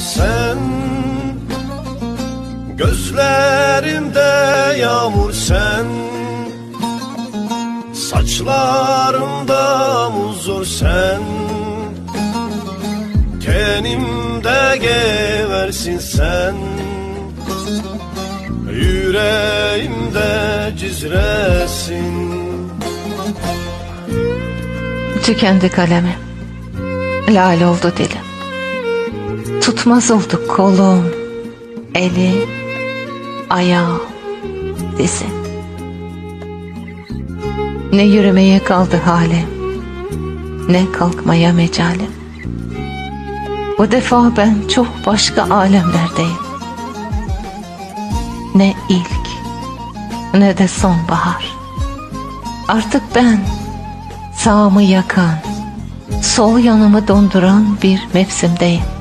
sen. Gözlerimde yağmur sen. Saçlarımda muzur sen. Tenimde geversin sen. Yüreğimde cizresin. Tükendi kalemim. Lal oldu dilim. Tutmaz oldu kolum, eli, ayağı, dizim. Ne yürümeye kaldı halim, ne kalkmaya mecalim. Bu defa ben çok başka alemlerdeyim. Ne ilk, ne de sonbahar. Artık ben sağımı yakan, sol yanımı donduran bir mevsimdeyim.